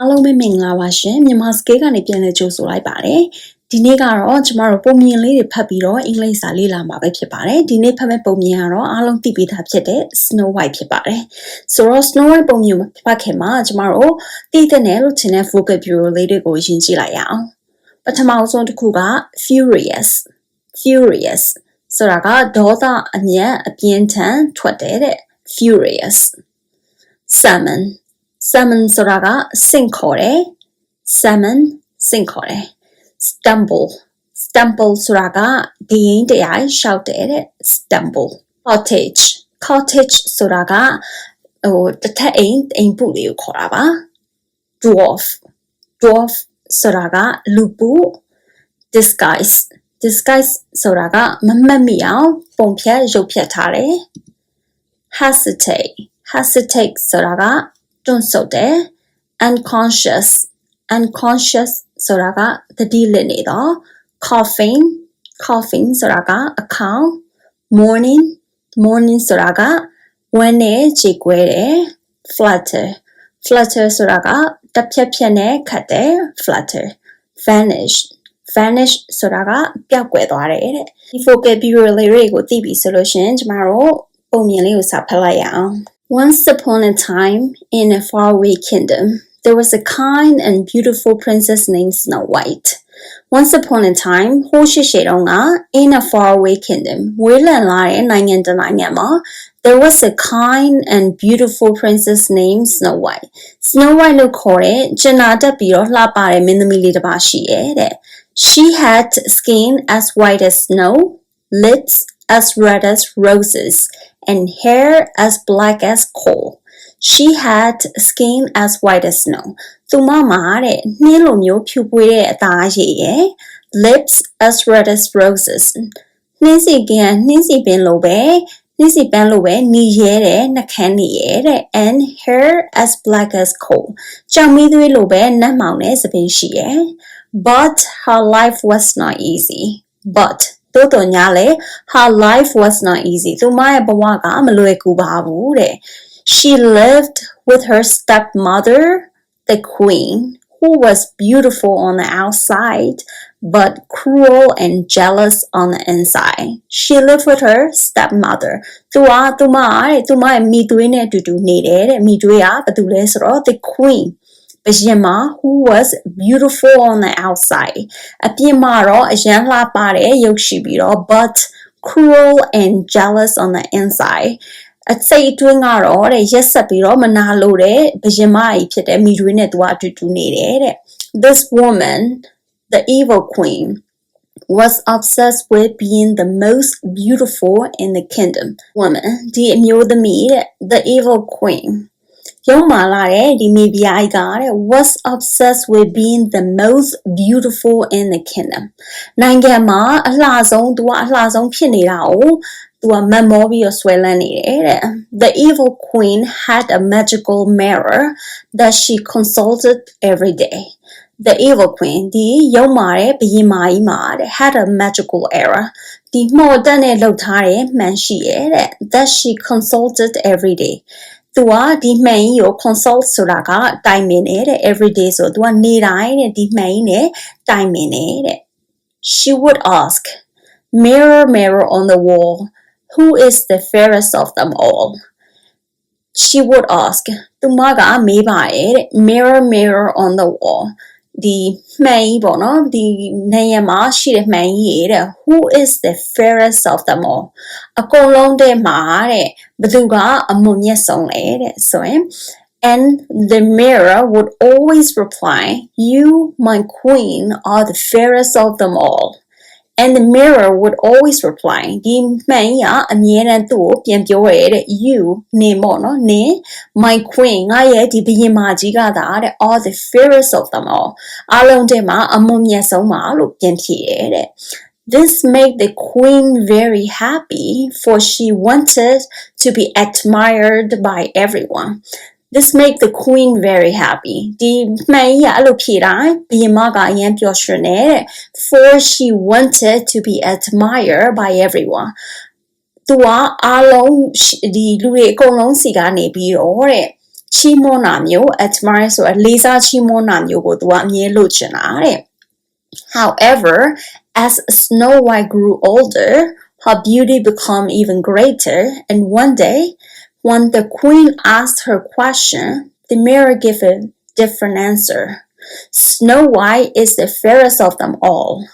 အားလုံးပဲမင်္ဂလာပါရှင်မြန်မာ scale ကနေပြန်လည်ကြိုဆိုလိုက်ပါတယ်ဒီနေ့ကတော့ကျမတို့ပုံမြင်လေးတွေဖတ်ပြီးတော့အင်္ဂလိပ်စာလေ့လာမှာပဲဖြစ်ပါတယ်ဒီနေ့ဖတ်မဲ့ပုံမြင်ကတော့အားလုံးသိပြီးသားဖြစ်တဲ့ Snow White ဖြစ်ပါတယ်ဆိုတော့ Snow White ပုံမြင်ဖတ်ခင်မှာကျမတို့သိတဲ့နယ်လို့ထင်တဲ့ vocabulary လေးတွေကိုယဉ်ကြည့်လိုက်ရအောင်ပထမဆုံးတစ်ခုက furious furious ဆိုတာကဒေါသအမျက်အပြင်းထန်ထွက်တယ်တဲ့ furious salmon salmon ဆိုတာကစင့်ခေါ်တယ် salmon စင့်ခေါ်တယ် stumble stumble ဆိုတာကဒီရင်တရားရှောက်တယ်တဲ့ stumble cottage cottage ဆိုတာကဟိုတစ်ထပ်အိမ်အိမ်ပုလေးကိုခေါ်တာပါ dwarf dwarf ဆိုတာကလူပု disguise disguise ဆိုတာကမမှတ်မိအောင်ပုံဖြတ်ရုပ်ဖြတ်ထားတယ် hesitate hesitate ဆိုတာက တွန့်ဆုတ်တယ် unconscious unconscious ဆိုတာကသတိလစ်နေတော့ coughing coughing ဆိုတာကအခေါင်း morning morning ဆိုတာကဝမ်းနဲ့ခြေကွဲတယ် flutter flutter ဆိုတာကတစ်ဖြက်ဖြက်နဲ့ခတ်တယ် flutter vanish vanish ဆိုတာကပျောက်ကွယ်သွားတယ်တဲ့ဒီ vocabulary တွေကိုသိပြီဆိုလို့ရှရင်ကျမတို့ပုံမြင်လေးကိုစာဖတ်လိုက်ရအောင် Once upon a time in a faraway kingdom there was a kind and beautiful princess named Snow White Once upon a time ဟိုးရှိရှိတုန်းက in a faraway kingdom ဝေးလံလာတဲ့နိုင်ငံတစ်နိုင်ငံမှာ there was a kind and beautiful princess named Snow White Snow White လို့ခေါ်တဲ့ကျနာတက်ပြီးတော့လှပတဲ့မင်းသမီးလေးတစ်ပါးရှိရဲ့တဲ့ She had skin as white as snow, lips as red as roses, and hair as black as coal. She had skin as white as snow. သူမမှာတဲ့နှင်းလိုမျိုးဖြူပွေးတဲ့အသားရည်ရဲ့ lips as red as roses နှင်းစီကင်နှင်းစီပင်လိုပဲနှင်းစီပန်းလိုပဲနီရဲတဲ့နှခမ်းနေရဲတဲ့ and hair as black as coal ကြောင်မီးသွေးလိုပဲနတ်မောင်တဲ့သပင်ရှိရဲ့ but her life was not easy but တိုးတော်ညာလေ her life was not easy သူမရဲ့ဘဝကမလွယ်ကူပါဘူးတဲ့ she lived with her stepmother the queen who was beautiful on the outside but cruel and jealous on the inside she lived with her stepmother သူကသူမတဲ့သူမရဲ့မိသွေးနဲ့အတူတူနေတယ်တဲ့မိသွေးကဘာတူလဲဆိုတော့ the queen ဘရင်မ who was beautiful on the outside အပြင်မှာတော့အရန်လှပတဲ့ရုပ်ရှိပြီးတော့ but cruel and jealous on the inside အစိတ်အတွင်းကတော့တဲ့ရက်ဆက်ပြီးတော့မနာလို့တဲ့ဘရင်မကြီးဖြစ်တဲ့မိတွေနဲ့သူကအတူတူနေတယ်တဲ့ this woman the evil queen was obsessed with being the most beautiful in the kingdom woman ဒီအမျိုးသမီးတဲ့ the evil queen ရုံးမာလာတဲ့ဒီမိဖုရားကြီးကတဲ့ was obsessed with being the most beautiful in the kingdom နိုင်ငံမှာအလှဆုံးသူကအလှဆုံးဖြစ်နေတာကိုသူကမမောပြီးတော့ဆွဲလန်းနေတယ်တဲ့ The evil queen had a magical mirror that she consulted every day the evil queen ဒီရုံမာတဲ့ဘရင်မကြီးမှာတဲ့ had a magical error ဒီမော်တက်နဲ့လှုပ်ထားတဲ့မှန်ရှိရဲ့တဲ့ that she consulted every day သူကဒီမှန်ကြီးကို consult ဆိုတာကတိုင်ပင်နေတဲ့ everyday ဆိုသူကနေတိုင်းတဲ့ဒီမှန်ကြီးနဲ့တိုင်ပင်နေတဲ့ she would ask mirror mirror on the wall who is the fairest of them all she would ask သူမကမေးပါရဲ့တဲ့ mirror mirror on the wall ဒီမှန်ကြီးပေါ့နော်ဒီနေရာမှာရှိတဲ့မှန်ကြီးတဲ့ who is the fairest of them all အကုန်လုံးတဲ့မှာတဲ့ဘသူကအမွန်မြတ်ဆုံးလဲတဲ့ဆိုရင် and the mirror would always reply you my queen are the fairest of them all and the mirror would always reply ဒီမှန်ကြီးကအမြဲတမ်းသူ့ကိုပြန်ပြောရဲတဲ့ you နေပေါ့နော်နင် my queen ငါရဲ့ဒီဘရင်မကြီးကသာတဲ့ all the fairest of them all အားလုံးထဲမှာအမွန်မြတ်ဆုံးပါလို့ပြန်ဖြေရဲတဲ့ This made the queen very happy for she wanted to be admired by everyone. This made the queen very happy ဒီမှန်ကြီးကအဲ့လိုဖြေတိုင်းဘုရင်မကအရင်ပျော်ရွှင်တယ် for she wanted to be admired by everyone သူကအားလုံးဒီလူတွေအကုန်လုံးစီကနေပြီးတော့တဲ့ ချီးမွမ်းတာမျိုး admire ဆိုတာလေးစားချီးမွမ်းတာမျိုးကိုသူကအမြဲလုပ်ချင်တာတဲ့ However, as Snow White grew older, her beauty became even greater, and one day, when the queen asked her question, the mirror gave a different answer. Snow White is the fairest of them all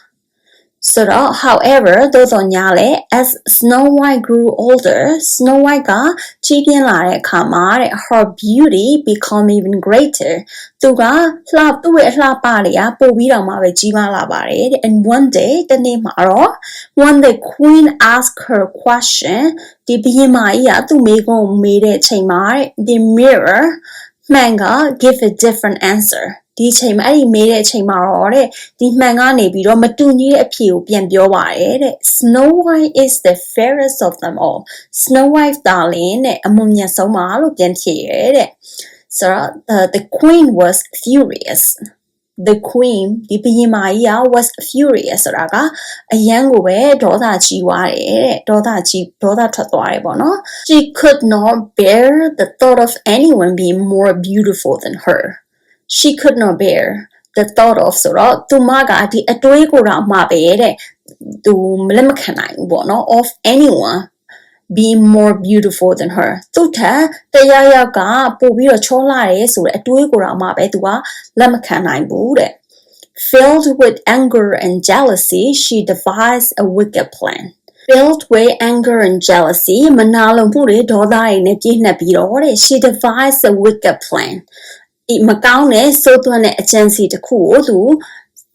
ဆိုတော့ however သို့တော်ညာလဲ as Snow White grew older Snow White ကကြီးပြင်းလာတဲ့အခါမှာတဲ့ her beauty become even greater သူကလှသူ့ရဲ့အလှပတွေကပိုပြီးတော့မှပဲကြီးမားလာပါတယ်တဲ့ and one day တနေ့မှာတော့ when the queen asked her question ဒီဘုရင်မကြီးကသူ့မိကုံကိုမေးတဲ့အချိန်မှာတဲ့ the mirror မှန်က give a different answer ဒီအချိန်မှာအဲ့ဒီမေးတဲ့အချိန်မှာတော့တဲ့ဒီမှန်ကနေပြီးတော့မတူညီတဲ့အဖြေကိုပြန်ပြောပါတယ်တဲ့ Snow White is the fairest of them all Snow White darling တဲ့အမွန်မြတ်ဆုံးပါလို့ပြန်ဖြေရဲတဲ့ဆိုတော့ the, the queen was furious the queen ဒီဘုရင်မကြီးက was furious ဆိုတာကအယံကိုပဲဒေါသကြီးသွားတယ်တဲ့ဒေါသကြီးဒေါသထွက်သွားတယ်ပေါ့နော် she could not bear the thought of anyone being more beautiful than her she could not bear the thought of ဆိုတော့သူမကဒီအတွေးကိုတော့မှပဲတဲ့သူလက်မခံနိုင်ဘူးပေါ့နော် of anyone being more beautiful than her သူထက်တရားရောက်ကပို့ပြီးတော့ချောလာတယ်ဆိုတဲ့အတွေးကိုတော့မှပဲသူကလက်မခံနိုင်ဘူးတဲ့ Filled with anger and jealousy, she devised a wicked plan. Filled with anger and jealousy, မနာလိုမှုတွေဒေါသတွေနဲ့ပြည့်နှက်ပြီးတော့တဲ့ she devised a wicked plan. ဒီမကောင်းတဲ့စိုးသွမ်းတဲ့အကြံစီတစ်ခုကိုသူ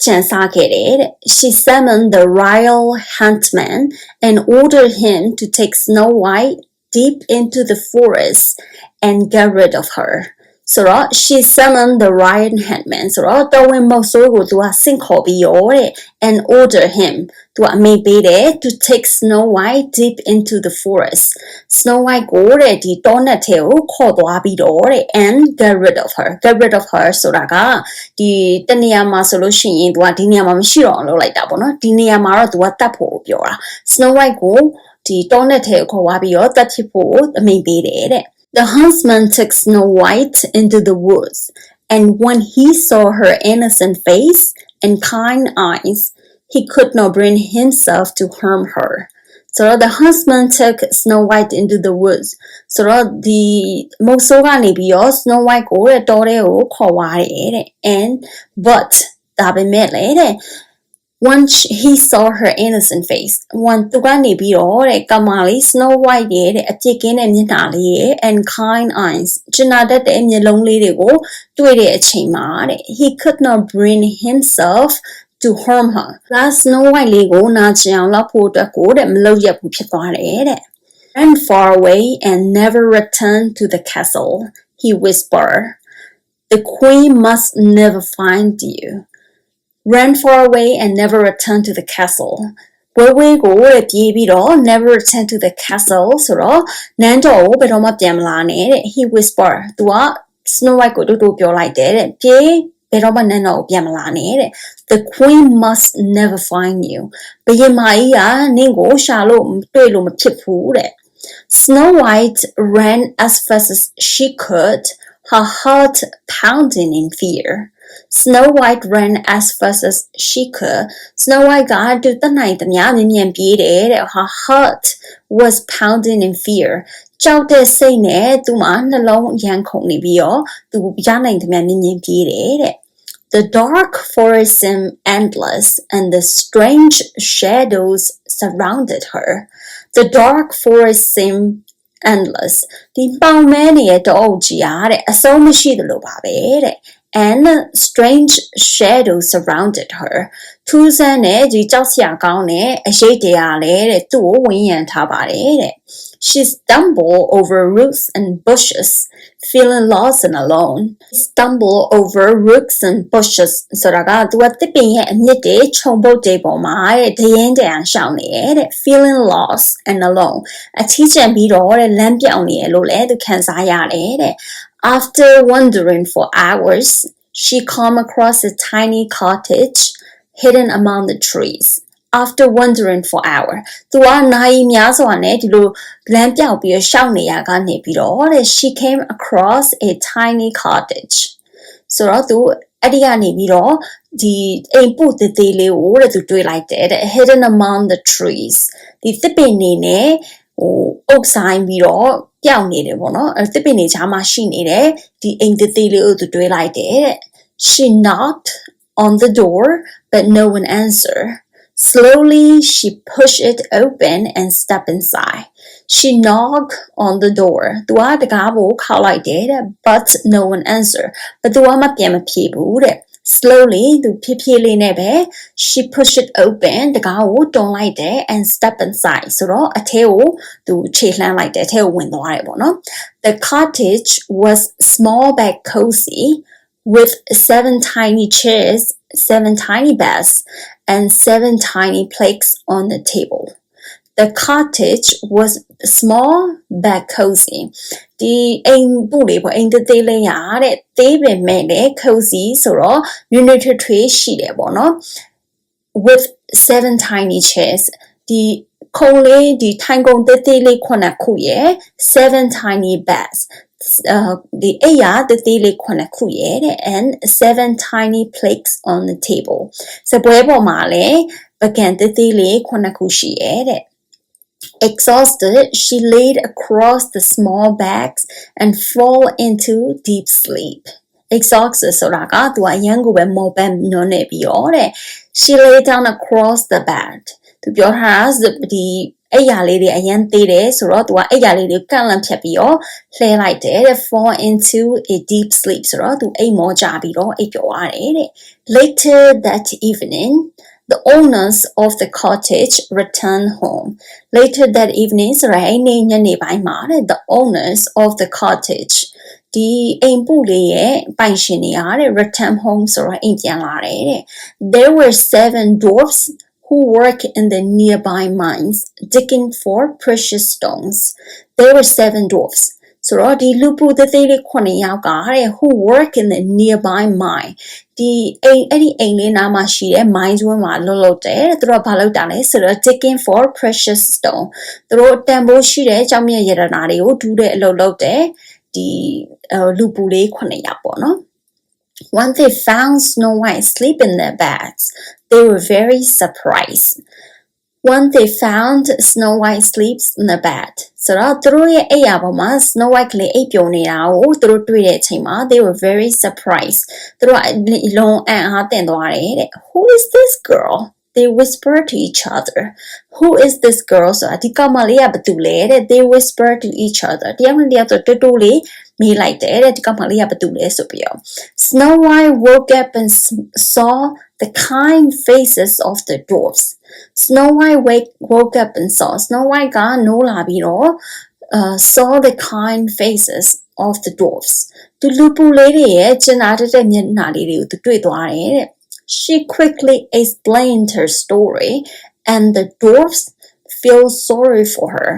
ကြံစားခဲ့တယ်တဲ့ She summoned the royal huntsman and ordered him to take Snow White deep into the forest and get rid of her ဆိုတော့ she summoned the royal huntsman ဆိုတော့တော်ဝင်မုတ်ဆိုးကိုသူကဆင့်ခေါ်ပြီးရောတဲ့ and order him သူကအမိန့်ပေးတယ် to take Snow White deep into the forest Snow White ကိုတဲ့ဒီတောနက်ထဲကိုခေါ်သွားပြီးတော့တဲ့ and get rid of her get rid of her ဆိုတာကဒီတနေရာမှာဆိုလို့ရှိရင်သူကဒီနေရာမှာမရှိတော့အောင်လုပ်လိုက်တာပေါ့နော်ဒီနေရာမှာတော့သူကတတ်ဖို့ပြောတာ Snow White ကိုဒီတောနက်ထဲကိုခေါ်သွားပြီးတော့တတ်ဖြစ်ဖို့အမိန့်ပေးတယ်တဲ့ The huntsman took Snow White into the woods, and when he saw her innocent face and kind eyes, he could not bring himself to harm her. So the huntsman took Snow White into the woods. So the မုတ်ဆိုးကနေပြီးတော့ Snow White ကိုတဲ့တောထဲကိုခေါ်သွားတယ်တဲ့ and but ဒါပေမဲ့လေတဲ့ once he saw her innocent face one သူကနေပြီးတော့တဲ့ကမာလေး Snow White ရဲ့တဲ့အပြစ်ကင်းတဲ့မျက်နှာလေးရဲ့ and kind eyes ကျနာတတ်တဲ့မျက်လုံးလေးတွေကိုတွေ့တဲ့အချိန်မှာတဲ့ he could not bring himself to harm her လာ Snow White လေးကိုနာကျင်အောင်လုပ်ဖို့အတွက်ကိုတဲ့မလုပ်ရဘူးဖြစ်သွားတယ်တဲ့ ran far away and never returned to the castle he whispered the queen must never find you ran far away and never returned to the castle ဝဲဝဲကိုတဲ့ပြေးပြီးတော့ never return to the castle ဆိုတော့နန်းတော်ကိုဘယ်တော့မှပြန်မလာနဲ့တဲ့ he whisper သူက Snow White ကိုတူတူပြောလိုက်တယ်တဲ့ပြေးဘယ်တော့မှနန်းတော်ကိုပြန်မလာနဲ့တဲ့ the queen must never find you ဘုရင်မကြီးကနင့်ကိုရှာလို့တွေ့လို့မဖြစ်ဘူးတဲ့ Snow White ran as fast as she could her heart pounding in fear Snow White ran as fast as she could. Snow White ကတူတနိုင်သမျှမြင်မြန်ပြေးတယ်တဲ့ Her heart was pounding in fear. ကြောက်တဲ့စိတ်နဲ့သူ့မှာနှလုံးရန်ခုန်နေပြီးတော့သူရနိုင်သမျှမြင်မြန်ပြေးတယ်တဲ့ The dark forest seemed endless, and the strange shadows surrounded her. The dark forest seemed endless. ဒီပေါင်မဲနေတဲ့တောအုပ်ကြီးအားတဲ့အဆုံးမရှိသလိုပါပဲတဲ့ and strange shadows surrounded her ထူးဆန်းတဲ့ဒီကြောက်စရာကောင်းတဲ့အရေးတရားလည်းတဲ့သူ့ကိုဝန်းရံထားပါတယ်တဲ့ she stumbled over roots and bushes feeling lost and alone stumble over roots and bushes ဆိုတာကသူကတစ်ပင်ရဲ့အမြင့်တွေခြုံပုတ်တွေပေါ်မှာတဲ့ဒရင်တန်ရှောင်းနေရဲ့တဲ့ feeling lost and alone အချီးကျန်ပြီးတော့တဲ့လမ်းပြောင်းနေရလို့လည်းသူခံစားရတယ်တဲ့ After wandering for hours, she came across a tiny cottage hidden among the trees. After wandering for hour သူကနိုင်များစွာနဲ့ဒီလိုလမ်းပြောက်ပြီးရှောက်နေရကနေပြီးတော့တဲ့ she came across a tiny cottage ဆိုတော့သူအဲ့ဒီကနေပြီးတော့ဒီအိမ်ပုတ်သေးသေးလေးကိုတဲ့သူတွေးလိုက်တယ်တဲ့ hidden among the trees ဒီသစ်ပင်နေနဲ့ဟိုအုပ်ဆိုင်ပြီးတော့ပြောင်းနေတယ်ပေါ့နော်အဲသစ်ပင်နေချာမှာရှိနေတယ်ဒီအိမ်သေးသေးလေးကိုသူတွေးလိုက်တယ်တဲ့ she knocked on the door but no one answered Slowly, she pushed it open and stepped inside. She knocked on the door. သူကတကားကိုခေါက်လိုက်တယ်တဲ့ but no one answered. ဘသူမှပြန်မဖြေဘူးတဲ့ slowly သူဖြည်းဖြည်းလေးနဲ့ပဲ she pushed it open တကားကိုတွန်းလိုက်တယ် and step inside ဆိုတော့အထဲကိုသူခြေလှမ်းလိုက်တယ်အထဲကိုဝင်သွားတယ်ပေါ့နော် the cottage was small but cozy with seven tiny chairs seven tiny beds and seven tiny plates on the table the cottage was small but cozy ဒီအိမ်ပူလေးပေါ့အိမ်သေးသေးလေးရတဲ့သေးပင်မဲ့လေ cozy ဆိုတော့မြွနွေထွေထွေရှိတယ်ပေါ့နော် with seven tiny chairs ဒီခုံလေးဒီထိုင်ကုန်သေးသေးလေးခုနှစ်ခုရယ် seven tiny beds uh, the ella, the daily konakuye, and seven tiny plates on the table. So pueblo male began the daily konakushie. Exhausted, she laid across the small bags and fell into deep sleep. Exhausted, 소라가 mo 양고에 no ne 비오래. Eh? She lay down across the bed. To be honest, the အဲ့ရလေးတွေအရန်သေးတယ်ဆိုတော့သူကအဲ့ရလေးတွေကန့်လန့်ဖြတ်ပြီးတော့လှဲလိုက်တယ်တဲ့ fall into a deep sleep ဆိုတော့သူအိမ်မောကြပြီးတော့အိပ်ပျော်ရတယ်တဲ့ later that evening the owners of the cottage returned home. Later that evening ဆိုရယ်နေ့ညနေပိုင်းမှာတဲ့ the owners of the cottage ဒီအိမ်ပုလေးရဲ့ပိုင်ရှင်တွေအားတဲ့ return home ဆိုတော့အိမ်ပြန်လာတယ်တဲ့ There were seven dwarfs who work in the nearby mines digging for precious stones. There were seven dwarfs ဆိုတော့ဒီလူပူသေးသေးလေး9ယောက်ကတဲ့ who work in the nearby mine ဒီအိမ်အဲ့ဒီအိမ်လေးနားမှာရှိတဲ့ mine ကျွန်းမှာလှုပ်လှုပ်တယ်သူတို့ကဘာလုပ်တာလဲဆိုတော့ digging for precious stone သူတို့တန်ဖိုးရှိတဲ့ကြောင့်မြတ်ရတနာတွေကိုဒူးတဲ့အလုပ်လုပ်တယ်ဒီလူပူလေး9ယောက်ပေါ့နော် When they found Snow White asleep in their beds, they were very surprised. When they found Snow White sleeps in the bed ဆိုတော့သူတို့ရဲ့အိပ်ယာပေါ်မှာ Snow White ကလေးအိပ်ပျော်နေတာကိုသူတို့တွေ့တဲ့အချိန်မှာ they were very surprised သူတို့အလုံးအံ့အားသင့်သွားတယ်တဲ့ Who is this girl they whisper to each other who is this girl ဆိုတာဒီကောင်မလေးကဘာတူလဲတဲ့ they whisper to each other တယောက်နဲ့တယောက်ဆိုတူတူလေးမေးလိုက်တယ်တဲ့ဒီကောင်မလေးကဘာတူလဲဆိုပြီးတော့ Snow White woke up and saw the kind faces of the dwarfs Snow White wake, woke up and saw Snow White ကနိုးလာပြီးတော့ uh, saw the kind faces of the dwarfs သူလူပူလေးတွေရဲ့ကျင်နာတဲ့မျက်နှာလေးတွေကိုသူတွေ့သွားတယ်တဲ့ She quickly explained her story and the dwarfs feel sorry for her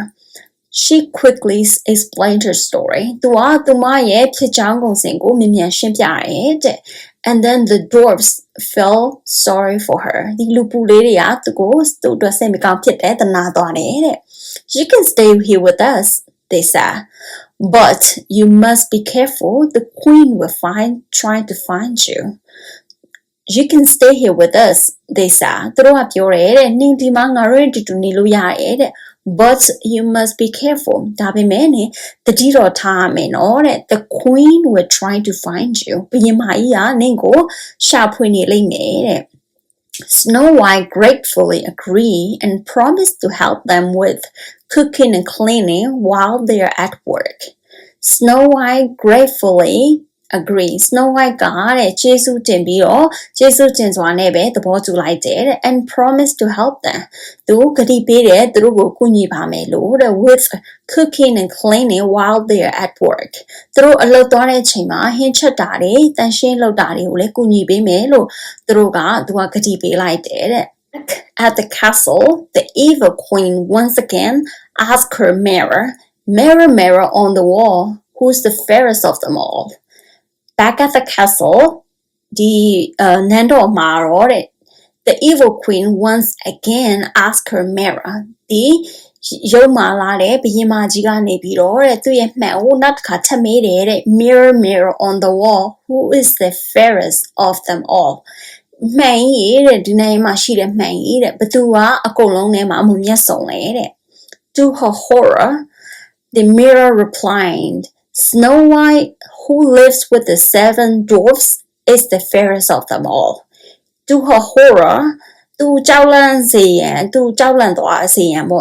she quickly explained her story သူကသူမရဲ့ဖြစ်ကြောင်းကုန်စင်ကိုမြင်မြန်ရှင်းပြတယ်တဲ့ and then the dwarfs felt sorry for her ဒီလူပူလေးတွေကသူကိုသူ့အတွက်စိတ်မကောင်းဖြစ်တယ်တနာသွားတယ်တဲ့ you can stay here with us they said but you must be careful the queen will find trying to find you you can stay here with us they said သူတို့ကပြောတယ်တဲ့နင်ဒီမှာငါတို့တူတူနေလို့ရတယ်တဲ့ but you must be careful ဒါပေမဲ့ねတတိတော်ထားရမယ်နော်တဲ့ the queen will try to find you ဘုရင်မကြီးကနင့်ကိုရှာဖွေနေလိမ့်မယ်တဲ့ Snow White gratefully agreed and promised to help them with cooking and cleaning while they are at work. Snow White gratefully agree Snow White ကတဲ့ကျေးဇူးတင်ပြီးတော့ကျေးဇူးတင်စွာနဲ့ပဲသဘောတူလိုက်တယ်တဲ့ and promise to help them သူကတိပေးတယ်သူတို့ကိုကူညီပါမယ်လို့တဲ့ with cooking and cleaning while they are at work သူတို့အလုပ်သွားတဲ့အချိန်မှာဟင်းချက်တာတွေတန်ရှင်းလုပ်တာတွေကိုလည်းကူညီပေးမယ်လို့သူတို့ကသူကကတိပေးလိုက်တယ်တဲ့ At the castle, the evil queen once again asked her mirror, Mirror, mirror on the wall, who's the fairest of them all? back at the castle ဒီနန်းတော်မှာတော့တဲ့ the evil queen once again asked her mirror ဒီရုပ်မာလာတဲ့ဘုရင်မကြီးကနေပြီးတော့တဲ့သူ့ရဲ့မှန်ကိုနောက်တစ်ခါထပ်မေးတယ်တဲ့ mirror mirror on the wall who is the fairest of them all မှန်ကြီးတဲ့ဒီနိုင်မှာရှိတဲ့မှန်ကြီးတဲ့ဘသူကအကုန်လုံးထဲမှာအမှုမြတ်ဆုံးလဲတဲ့ to her horror the mirror replied Snow White, who lives with the seven dwarfs, is the fairest of them all. To her horror, Tu Zhao Lan Zian, Tu Zhao Lan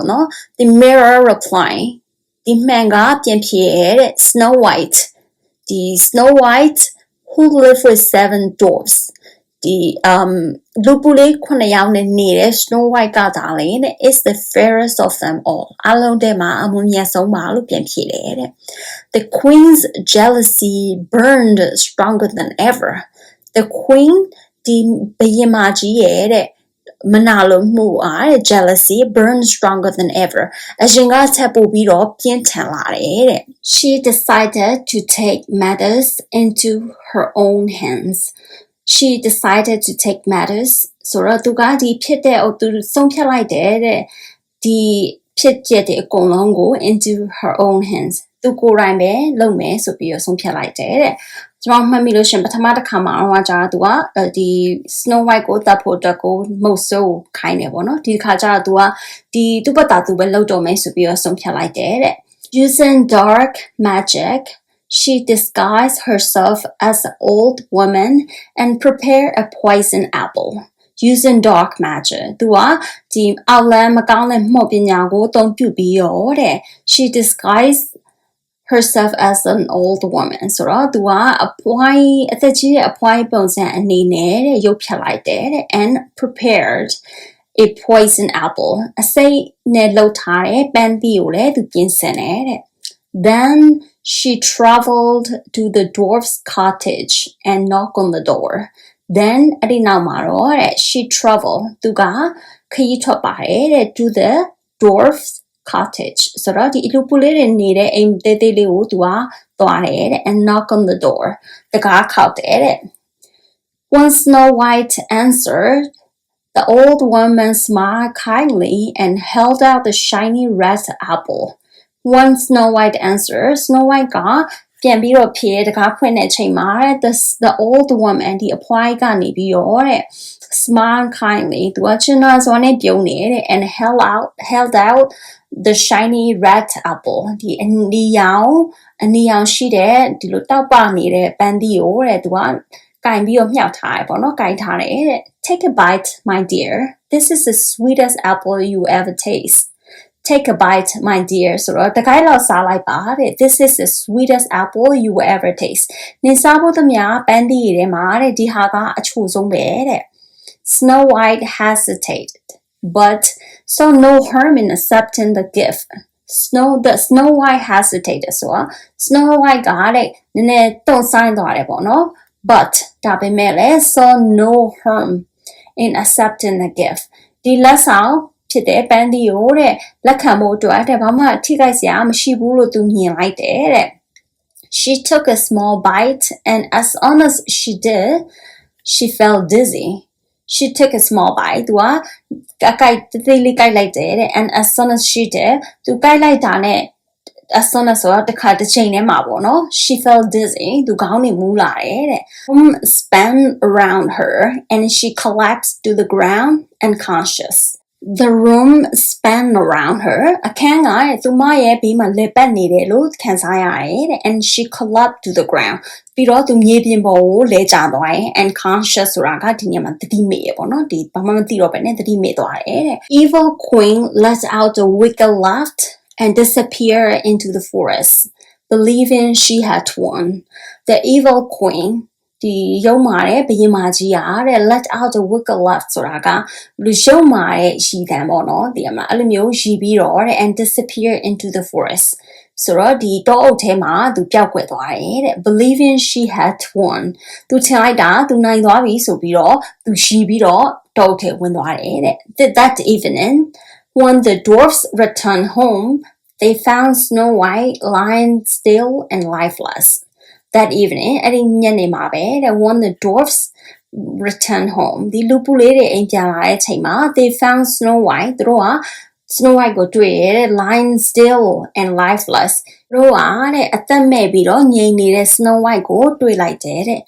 no? The mirror replied, The manga Bian Pierre, Snow White. The Snow White, who lived with seven dwarfs, ဒီ um လူပူလေးခုနှစ်ယောက်နဲ့နေတဲ့ Snow White ကသာလေတဲ့ is the fairest of them all အလုံးထဲမှာအမွန်မြတ်ဆုံးပါလို့ပြန်ဖြေတယ်တဲ့ the queen's jealousy burned stronger than ever the queen ဒီဘယင်မကြီးရဲ့တဲ့မနာလိုမှုအားတဲ့ jealousy burns stronger than ever အရင်ကဆက်ပို့ပြီးတော့ပြင်းထန်လာတယ်တဲ့ she decided to take matters into her own hands she decided to take matters ဆိုတော့သူကဒီဖြစ်တဲ့သူဆုံးဖြတ်လိုက်တယ်တဲ့ဒီဖြစ်ချက်တွေအကုန်လုံးကို into her own hands သူကိုယ်တိုင်ပဲလုပ်မယ်ဆိုပြီးတော့ဆုံးဖြတ်လိုက်တယ်တဲ့ကျွန်တော်မှတ်မိလို့ရှင်ပထမတစ်ခါမှာတော့ကြာသူကဒီ Snow White ကိုတတ်ဖို့အတွက်ကိုမုတ်ဆိုးခိုင်းတယ်ပေါ့နော်ဒီခါကျတော့သူကဒီသူ့ဘက်တာသူပဲလုပ်တော့မယ်ဆိုပြီးတော့ဆုံးဖြတ်လိုက်တယ်တဲ့ using dark magic she disguised herself as an old woman and prepared a poison apple using dark magic သူကဒီအောက်လမ်းမကောင်းတဲ့မှုတ်ပညာကိုအသုံးပြုပြီးတော့တဲ့ she disguised herself as an old woman ဆိုတော့သူကအပွိုင်းအသက်ကြီးတဲ့အပွိုင်းပုံစံအနေနဲ့တဲ့ရုပ်ဖြတ်လိုက်တယ်တဲ့ and prepared a poison apple အစိတ်နဲ့လှုပ်ထားတဲ့ပန်းသီးကိုလည်းသူပြင်ဆင်တယ်တဲ့ then she traveled to the dwarf's cottage and knocked on the door then အဲ့ဒီနောက်မှာတော့တဲ့ she travel သူကခရီးထွက်ပါတယ်တဲ့ to the dwarf's cottage ဆိုတော့ဒီလူပူလေးတွေနေတဲ့အိမ်သေးသေးလေးကိုသူကသွားတယ်တဲ့ and knock on the door တကားခောက်တယ်တဲ့ When Snow White answered the old woman smiled kindly and held out the shiny red apple When Snow White answered Snow White ကပြန်ပြီးတော့ဖြေတကားဖွင့်တဲ့အချိန်မှာ the the old woman ဒီအဖွားကနေပြီးတော့တဲ့ smile kindly သူကချင်နာစွာနဲ့ပြုံးနေတဲ့ and held out held out the shiny red apple ဒီအနီရောင်အနီရောင်ရှိတဲ့ဒီလိုတောက်ပနေတဲ့ပန်းသီးကိုတဲ့သူကကင်ပြီးတော့မြှောက်ထားတယ်ပေါ့နော်ကင်ထားတယ်တဲ့ take a bite my dear this is the sweetest apple you ever taste take a bite my dear ဆိုတော့တကိုင်းလောက်စားလိုက်ပါတဲ့ this is the sweetest apple you will ever taste နေစားဖို့သမျှပန်းသီးတွေမှာတဲ့ဒီဟာကအချိုဆုံးပဲတဲ့ Snow White hesitated but saw no harm in accepting the gift Snow the Snow White hesitated ဆိုတော့ Snow White ကတဲ့နည်းနည်းတုံ့ဆိုင်သွားတယ်ပေါ့နော် but ဒါပေမဲ့လည်း saw no harm in accepting the gift ဒီလက်ဆောင် ဖြစ်တဲ့ပန်းသီးကိုတဲ့လက်ခံဖို့အတွက်တဲ့ဘာမှထိခိုက်စရာမရှိဘူးလို့သူမြင်လိုက်တယ်တဲ့ She took a small bite and as soon as she did she felt dizzy she took a small bite သူကကိုက်သေးလေးကိုက်လိုက်တယ်တဲ့ and as soon as she did သူကိုက်လိုက်တာနဲ့ as soon as ဆိုတာတစ်ခါတစ်ချိန်ထဲမှာပေါ့နော် she felt dizzy သူခေါင်းနေမူးလာတယ်တဲ့ room span around her and she collapsed to the ground unconscious the room span around her အခန်းကသူမရဲ့ဘေးမှာလေပတ်နေတယ်လို့ခံစားရတယ်တဲ့ and she collapsed to the ground ပြီးတော့သူမြေပြင်ပေါ်ကိုလဲကျသွားတယ် unconscious ဆိုတာကဒီညမှာတတိမေ့ရပေါ့နော်ဒီဘာမှမသိတော့ဘဲနဲ့တတိမေ့သွားတယ်တဲ့ evil queen let out a wicked laugh and disappeared into the forest believing she had won the evil queen ဒီရုံမာတဲ့ဘရင်မကြီးอ่ะတဲ့ let out the wicked laugh ဆိုတာကလူရုံမာတဲ့ရီတံပေါ့နော်ဒီမှာအဲ့လိုမျိုးရီပြီးတော့တဲ့ and disappear into the forest ဆိုတော့ဒီတောအုပ်ထဲမှာသူပျောက်ကွယ်သွားတယ်တဲ့ believing she had won သူထင်လိုက်တာသူနိုင်သွားပြီဆိုပြီးတော့သူရီပြီးတော့တောအုပ်ထဲဝင်သွားတယ်တဲ့ that evening when the dwarfs returned home they found Snow White lying still and lifeless that evening အဲ့ဒီညနေမှာပဲတဲ့ when the dwarfs return home ဒီလူပူလေးတွေအိမ်ပြန်လာတဲ့အချိန်မှာ they found Snow White သူတို့က Snow White ကိုတွေ့ရတဲ့ lying still and lifeless သူတို့ကတဲ့အသက်မဲ့ပြီးတော့ငြိမ်နေတဲ့ Snow White ကိုတွေ့လိုက်တယ်တဲ့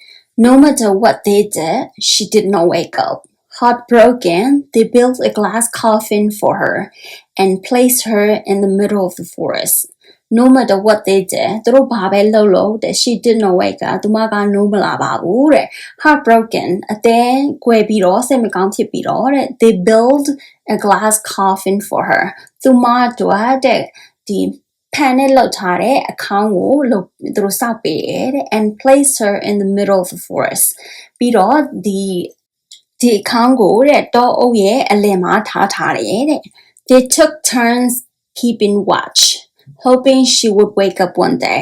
no matter what they did she did not wake up heartbroken they built a glass coffin for her and placed her in the middle of the forest no matter what they did သူတို့ဘာပဲလုပ်လို့တဲ့ she did not wake up သူမက no မလာပါဘူးတဲ့ heartbroken အသေးကွယ်ပြီးတော့စိတ်မကောင်းဖြစ်ပြီးတော့တဲ့ they build a glass coffin for her သူမတို့တဲ့ဒီဖန်နဲ့လောက်ထားတဲ့အခန်းကိုလုပ်သူတို့စောက်ပေးတယ်တဲ့ and place her in the middle of the forest ပြီးတော့ဒီဒီအခန်းကိုတဲ့တောအုပ်ရဲ့အလယ်မှာထားထားတယ်တဲ့ they took turns keeping watch hoping she would wake up one day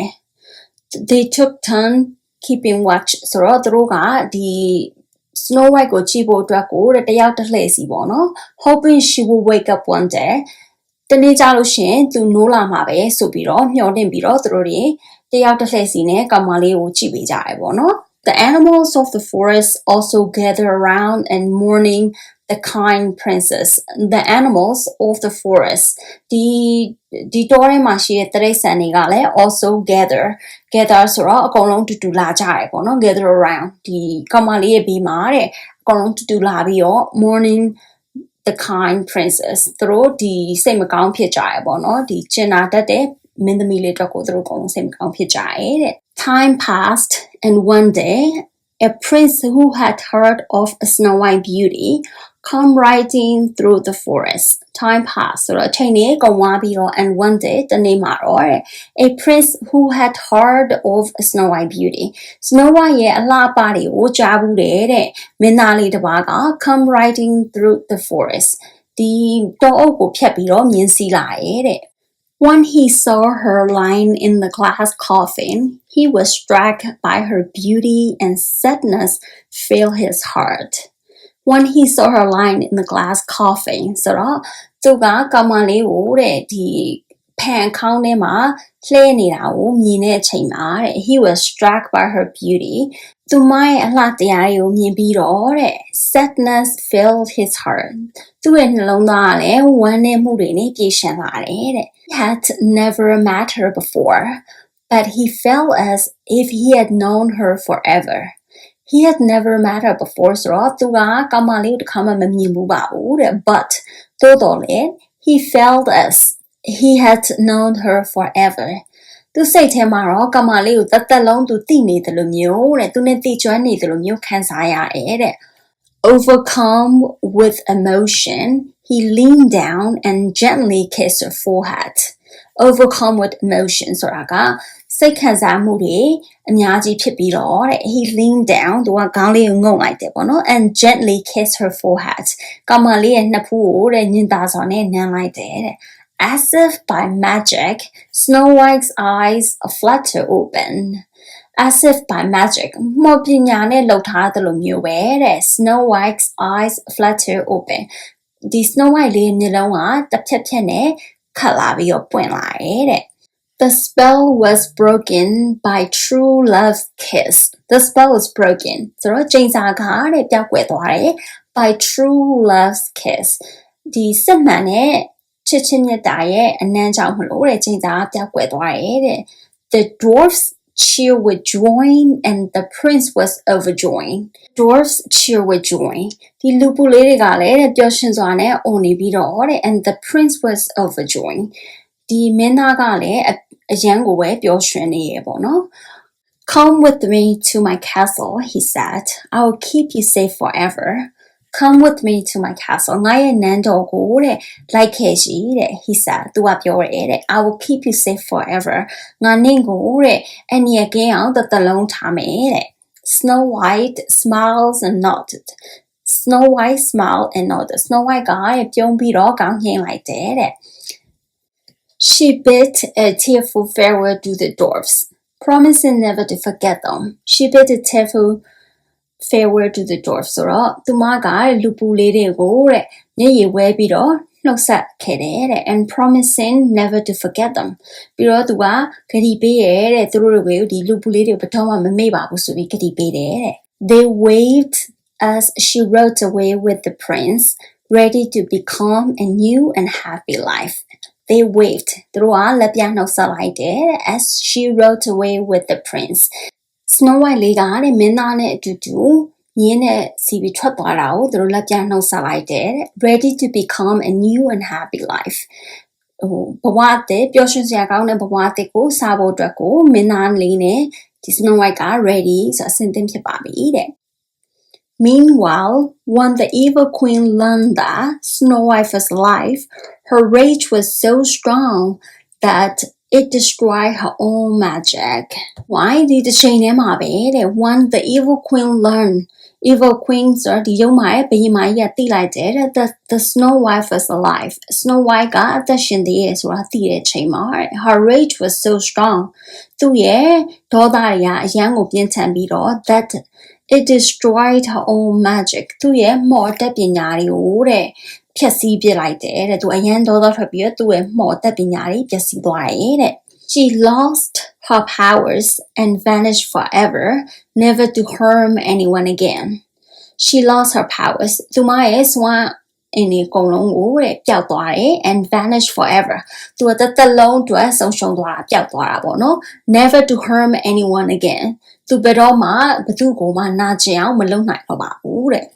they took turn keeping watch ဆိုတော့သူတို့ကဒီ Snow White ကိုကြည့်ဖို့အတွက်ကိုတဲ့တယောက်တစ်လှည့်စီပေါ့နော် hoping she would wake up one day တနေ့ကြလို့ရှရင်သူနိုးလာမှာပဲဆိုပြီးတော့မျှော်လင့်ပြီးတော့သူတို့တွေတယောက်တစ်လှည့်စီနဲ့ကောင်မလေးကိုကြည့်ပေးကြရပေါ့နော် The animals of the forest also gather around and mourning the kind princess the animals of the forest ဒီဒီတော့ထဲမှာရှိတဲ့တိရစ္ဆာန်တွေကလည်း also gather gather ဆိုတော့အကုန်လုံးတူတူလာကြရပေါ့နော် gather around ဒီကောင်မလေးရဲ့ဘေးမှာတဲ့အကုန်လုံးတူတူလာပြီးတော့ mourning the kind princess သူတို့ဒီစိတ်မကောင်းဖြစ်ကြရပေါ့နော်ဒီကျင်နာတတ်တဲ့မင်းသမီးလေးတော့ကိုသူတို့အကုန်လုံးစိတ်မကောင်းဖြစ်ကြရဲတဲ့ time passed and one day a prince who had heard of Snow White beauty come riding through the forest time passed ဆိုတော့အချိန်လေးကုန်သွားပြီးတော့ and one day တနေ့မှာတော့ a prince who had heard of Snow White beauty Snow White ရဲ့အလှပတွေကိုကြားဘူးတယ်တဲ့မင်းသားလေးတစ်ပါးက come riding through the forest ဒီတောအုပ်ကိုဖြတ်ပြီးတော့မြင်းစီးလာရဲ့တဲ့ When he saw her lying in the glass coffin, he was struck by her beauty and sadness filled his heart. When he saw her lying in the glass coffin ဆိုတော့သူကကောင်မလေးကိုတဲ့ဒီဖန်ခေါင်းထဲမှာလှဲနေတာကိုမြင်တဲ့အချိန်မှာတဲ့ he was struck by her beauty သူမရဲ့အလှတရားတွေကိုမြင်ပြီးတော့တဲ့ sadness filled his heart သူ့ရဲ့နှလုံးသားကလည်းဝမ်းနည်းမှုတွေနဲ့ပြည့်စုံလာတယ်တဲ့ had never met her before but he felt as if he had known her forever he had never met her before ဆိုတော့သူကကောင်မလေးကိုတစ်ခါမှမမြင်ဘူးပါဘူးတဲ့ but သို့တော်လည်း he felt as he had known her forever သူစိတ်ထဲမှာတော့ကမလေးကိုတသက်လုံးသူသိနေတယ်လို့မျိုးတဲ့သူနဲ့သိကျွမ်းနေတယ်လို့မျိုးခံစားရတယ်တဲ့ overcome with emotion he leaned down and gently kissed her forehead overcome with emotion ဆိုတာက စိတ်ခံစားမှုတွေအများကြီးဖြစ်ပြီးတော့တဲ့ he leaned down သူကခေါင်းလေးကိုငုံလိုက်တယ်ပေါ့နော် and gently kissed her forehead ကမလေးရဲ့နှစ်ဖူးကိုတဲ့ညင်သာစွာနဲ့နမ်းလိုက်တယ်တဲ့ As if by magic, Snow White's eyes flutter open. As if by magic, မော်ပညာနဲ့လှုပ်ထားသလိုမျိုးပဲတဲ့ Snow White's eyes flutter open. ဒီ Snow White လေးမျက်လုံးကတစ်ဖြက်ဖြက်နဲ့ခတ်လာပြီးတော့ပွင့်လာတယ်တဲ့ The spell was broken by true love's kiss. The spell was broken. ဆိုတော့ချိန်စာကတဲ့ပြောက်ွယ်သွားတယ် by true love's kiss. ဒီစစ်မှန်တဲ့ချစ်ချင်းမြတ်တာရဲ့အနမ်းကြောင့်မလို့တဲ့ချိန်စာပြောက်ွယ်သွားတယ်တဲ့ The dwarfs cheer with joy and the prince was overjoyed dwarfs cheer with joy ဒီလူပူလေးတွေကလည်းတဲ့ပျော်ရွှင်စွာနဲ့អော်နေပြီးတော့တဲ့ and the prince was overjoyed ဒီမင်းသားကလည်းအရန်ကိုပဲပျော်ရွှင်နေရပေါ့နော် Come with me to my castle, he said. I will keep you safe forever. Come with me to my castle. ငါရဲ့နန်းတော်ကိုတဲ့လိုက်ခဲ့ရှိတဲ့ he said သူကပြောရဲတဲ့ I will keep you safe forever. ငါနင့်ကိုတဲ့အနည်းကင်းအောင်တစ်သလုံးထားမယ်တဲ့ Snow White smiles and nodded. Snow White smiled and nodded. Snow White ကပြုံးပြီးတော့ကောင်းခင်းလိုက်တယ်တဲ့ She bid a tearful farewell to the dwarfs, promising never to forget them. She bid a tearful farewell to the dwarfs ဆိုတော့သူမကလူပူလေးတွေကိုတဲ့ညရည်ဝဲပြီးတော့နှုတ်ဆက်ခဲ့တယ်တဲ့ and promising never to forget them ပြီးတော့သူကဂရီပေးရဲတဲ့သူတို့တွေကိုဒီလူပူလေးတွေကိုဘယ်တော့မှမမေ့ပါဘူးဆိုပြီးဂရီပေးတယ်တဲ့ they waved as she rode away with the prince, ready to become a new and happy life. They waved. သူတို့ကလက်ပြနှုတ်ဆက်လိုက်တယ်တဲ့ as she rode away with the prince. Snow White လေးကတဲ့မင်းသားနဲ့အတူတူမြင်းနဲ့စီပြီးထွက်သွားတာကိုသူတို့လက်ပြနှုတ်ဆက်လိုက်တယ်တဲ့ ready to become a new and happy life ဟိုဘဝအသစ်ပျော်ရွှင်စရာကောင်းတဲ့ဘဝအသစ်ကိုစားဖို့အတွက်ကိုမင်းသားလေးနဲ့ဒီ Snow White က ready ဆိုအဆင်သင့်ဖြစ်ပါပြီတဲ့ Meanwhile, when the evil queen learned that Snow White was alive, her rage was so strong that it destroyed her own magic. Why did the chain When the evil queen learned evil queen ဆိုတော့ဒီရုံမှာရဲ့ဘယင်မကြီးကတိလိုက်တယ်တဲ့ the the snow white was alive snow white ကအသက်ရှင်သေးရဲ့ဆိုတာသိတဲ့ချိန်မှာ her rage was so strong သူ့ရဲ့ဒေါသတွေကအယံကိုပြင်းထန်ပြီးတော့ that it destroyed her own magic သူ့ရဲ့မော်တက်ပညာတွေကိုတဲ့ဖျက်ဆီးပစ်လိုက်တယ်တဲ့သူအယံဒေါသထွက်ပြီးတော့သူ့ရဲ့မော်တက်ပညာတွေပျက်စီးသွားတယ်တဲ့ she lost her powers and vanished forever, never to harm anyone again. She lost her powers. သူမရဲ့စွမ်းအင်းဒီအကုန်လုံးကိုတဲ့ပျောက်သွားတယ် and vanished forever သူကတစ်သက်လုံးအတွက်ဆုံးရှုံးသွားတာပျောက်သွားတာပေါ့နော် never to harm anyone again သူဘယ်တော့မှဘသူ့ကိုမှနာကျင်အောင်မလုပ်နိုင်တော့ပါဘူးတဲ့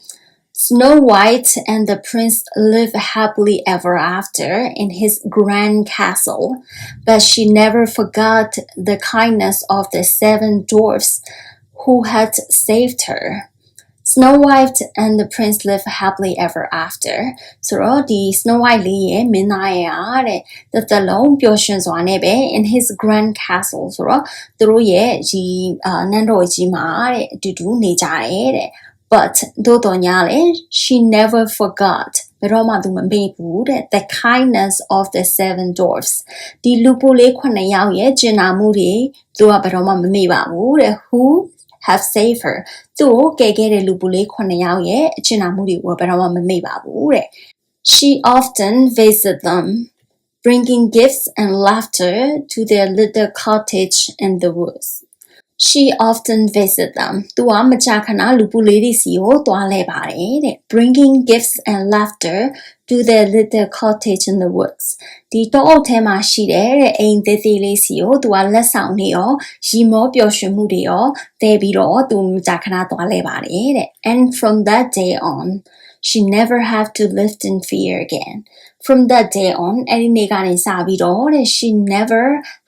Snow White and the prince live happily ever after in his grand castle, but she never forgot the kindness of the seven dwarfs who had saved her. Snow White and the prince live happily ever after ဆိုတော့ဒီ Snow White လေးရဲ့မင်းသားရဲ့အားတဲ့တစ်သက်လုံးပျော်ရွှင်စွာနဲ့ပဲ in his grand castle ဆိုတော့သူတို့ရဲ့ဒီအာနန်းတော်ကြီးမှာတဲ့အတူတူနေကြတယ်တဲ့ but သို့တော်ညာလေ she never forgot ဘယ်တော့မှသူမမေ့ဘူးတဲ့ the kindness of the seven dwarfs ဒီလူပိုလေးခုနှစ်ယောက်ရဲ့ကျင်နာမှုတွေသူကဘယ်တော့မှမမေ့ပါဘူးတဲ့ who have saved her သူ့ကိုကယ်ခဲ့တဲ့လူပိုလေးခုနှစ်ယောက်ရဲ့ကျင်နာမှုတွေကိုဘယ်တော့မှမမေ့ပါဘူးတဲ့ she often visited them bringing gifts and laughter to their little cottage in the woods she often visit them သူကမကြာခဏလူပူလေးတွေစီကိုသွားလဲပါတယ်တဲ့ bringing gifts and laughter to their little cottage in the woods ဒီတော့အုပ်ထဲမှာရှိတဲ့အိမ်သေးသေးလေးစီကိုသူကလက်ဆောင်နေရောရီမောပျော်ရွှင်မှုတွေရောသဲပြီးတော့သူမကြာခဏသွားလဲပါတယ်တဲ့ and from that day on she never have to live in fear again From that day on အဲ့ဒီနေ့ကနေစပြီးတော့တဲ့ she never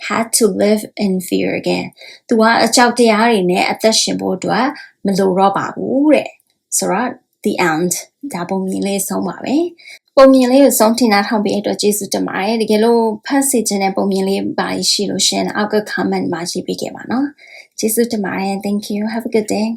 had to live in fear again သူကအကြောက်တရားတွေနဲ့အသက်ရှင်ဖို့အတွက်မလိုတော့ပါဘူးတဲ့ဆိုတော့ the end ဒါပုံမြင်လေးဆုံးပါပဲပုံမြင်လေးကိုဆုံးထင်တာထောင်ပြီးအတွက်ကျေးဇူးတင်ပါတယ်တကယ်လို့ဖတ်စီခြင်းတဲ့ပုံမြင်လေးပါရှိလို့ရှင်အောက်က comment မှာရေးပေးခဲ့ပါနော်ကျေးဇူးတင်ပါတယ် thank you have a good day